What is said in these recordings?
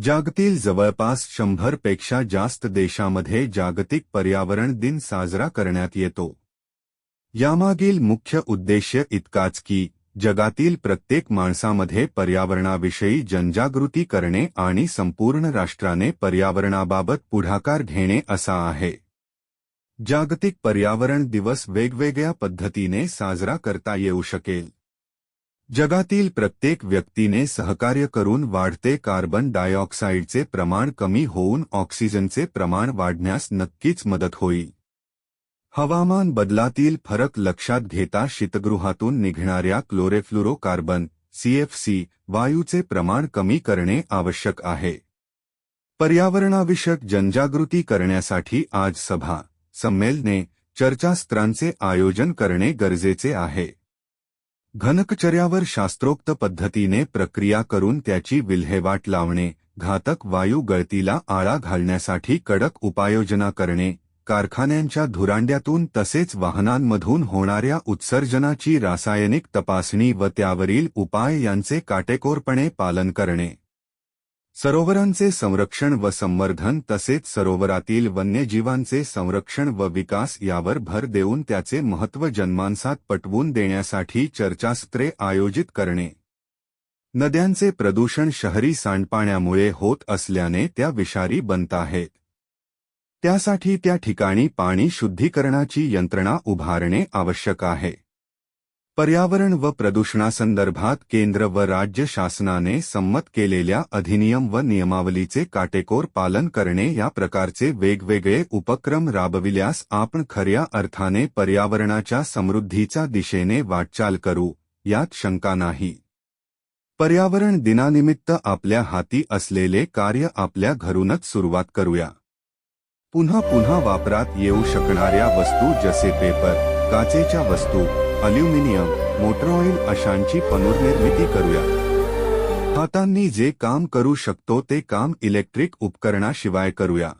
जागतील जवळपास शंभरपेक्षा जास्त देशामध्ये जागतिक पर्यावरण दिन साजरा करण्यात येतो. यामागील मुख्य उद्देश्य इतकाच की जगातील प्रत्येक माणसामध्ये पर्यावरणाविषयी जनजागृती करणे आणि संपूर्ण राष्ट्राने पर्यावरणाबाबत पुढाकार घेणे असा आहे. जागतिक पर्यावरण दिवस वेगवेगळ्या पद्धतीने साजरा करता येऊ शकेल. जगातील प्रत्येक व्यक्तीने सहकार्य करून वाढते कार्बन डायऑक्साईडचे प्रमाण कमी होऊन ऑक्सिजनचे प्रमाण वाढण्यास नक्कीच मदत होईल. हवामान बदलातील फरक लक्षात घेता शीतगृहातून निघणाऱ्या क्लोरेफ्लुरोकार्बन सीएफसी वायूचे प्रमाण कमी करणे आवश्यक आहे. पर्यावरणाविषयक जनजागृती करण्यासाठी आज सभा, संमेलने चर्चास्त्रांचे आयोजन करणे गरजेचे आहे. घनकचर्यावर शास्त्रोक्त पद्धतीने प्रक्रिया करून त्याची विल्हेवाट लावणे घातक वायू गळतीला आळा घालण्यासाठी कडक उपाययोजना करणे कारखान्यांच्या धुरांड्यातून तसेच वाहनांमधून होणाऱ्या उत्सर्जनाची रासायनिक तपासणी व त्यावरील उपाय यांचे काटेकोरपणे पालन करणे. सरोवरांचे संरक्षण व संवर्धन तसेच सरोवरातील वन्यजीवांचे संरक्षण व विकास यावर भर देऊन त्याचे महत्त्व जन्मांसात पटवून देण्यासाठी चर्चासत्रे आयोजित करणे. नद्यांचे प्रदूषण शहरी सांडपाण्यामुळे होत असल्याने त्या विषारी बनत आहेत. त्यासाठी त्या ठिकाणी पाणी शुद्धीकरणाची यंत्रणा उभारणे आवश्यक आहे. पर्यावरण व प्रदूषणासंदर्भात केंद्र व राज्य शासनाने संमत केलेल्या अधिनियम व नियमावलीचे काटेकोर पालन करणे या प्रकारचे वेगवेगळे उपक्रम राबविल्यास आपण खऱ्या अर्थाने पर्यावरणाच्या समृद्धीच्या दिशेने वाटचाल करू यात शंका नाही. पर्यावरण दिनानिमित्त आपल्या हाती असलेले कार्य आपल्या घरूनच सुरुवात करूया. पुन्हा पुन्हा वापरात येऊ शकणाऱ्या वस्तू जसे पेपर काचेच्या वस्तू अल्युमिनियम मोटर ऑइल अशांची पुनर्निर्मिती करूया. हातांनी जे काम करू शकतो ते काम इलेक्ट्रिक उपकरणाशिवाय करूया.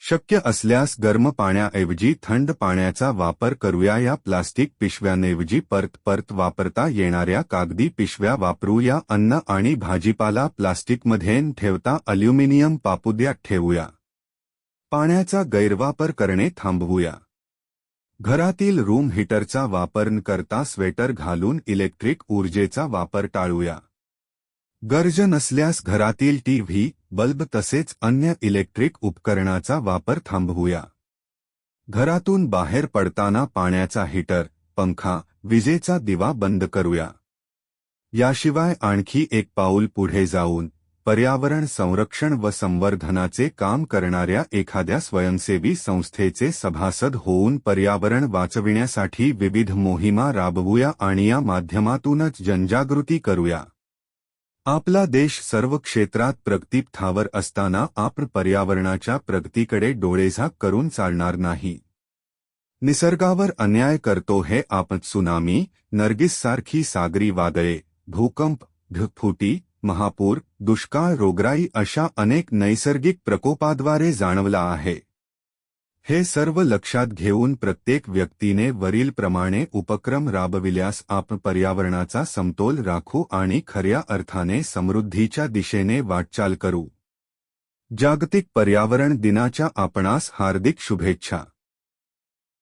शक्य असल्यास गरम पाण्याऐवजी थंड पाण्याचा वापर करूया या प्लास्टिक पिशव्यांऐवजी परत परत वापरता येणाऱ्या कागदी पिशव्या वापरूया अन्न आणि भाजीपाला प्लास्टिकमध्ये ठेवता अल्युमिनियम पापुद्यात ठेवूया. पाण्याचा गैरवापर करणे थांबवूया. घरातील रूम हीटरचा वापर न करता स्वेटर घालून इलेक्ट्रिक ऊर्जेचा वापर टाळूया. गरज नसल्यास घरातील टीव्ही बल्ब तसेच अन्य इलेक्ट्रिक उपकरणाचा वापर थांबवूया. घरातून बाहेर पडताना पाण्याचा हीटर पंखा विजेचा दिवा बंद करूया. याशिवाय आणखी एक पाऊल पुढे जाऊन पर्यावरण संरक्षण व संवर्धनाचे काम करणाऱ्या एखाद्या स्वयंसेवी संस्थेचे सभासद होऊन पर्यावरण वाचविण्यासाठी विविध मोहिमा राबवूया आणि या माध्यमातूनच जनजागृती करूया. आपला देश सर्व क्षेत्रात प्रगतीपथावर असताना आपण पर्यावरणाच्या प्रगतीकडे डोळेझाक करून चालणार नाही. निसर्गावर अन्याय करतो हे आपण सुनामी नर्गिससारखी सागरी वादळे भूकंप ढगफुटी महापूर दुष्काळ रोगराई अशा अनेक नैसर्गिक प्रकोपाद्वारे जाणवला आहे. हे सर्व लक्षात घेऊन प्रत्येक व्यक्तीने वरीलप्रमाणे उपक्रम राबविल्यास आपण पर्यावरणाचा समतोल राखू आणि खऱ्या अर्थाने समृद्धीच्या दिशेने वाटचाल करू. जागतिक पर्यावरण दिनाच्या आपणास हार्दिक शुभेच्छा.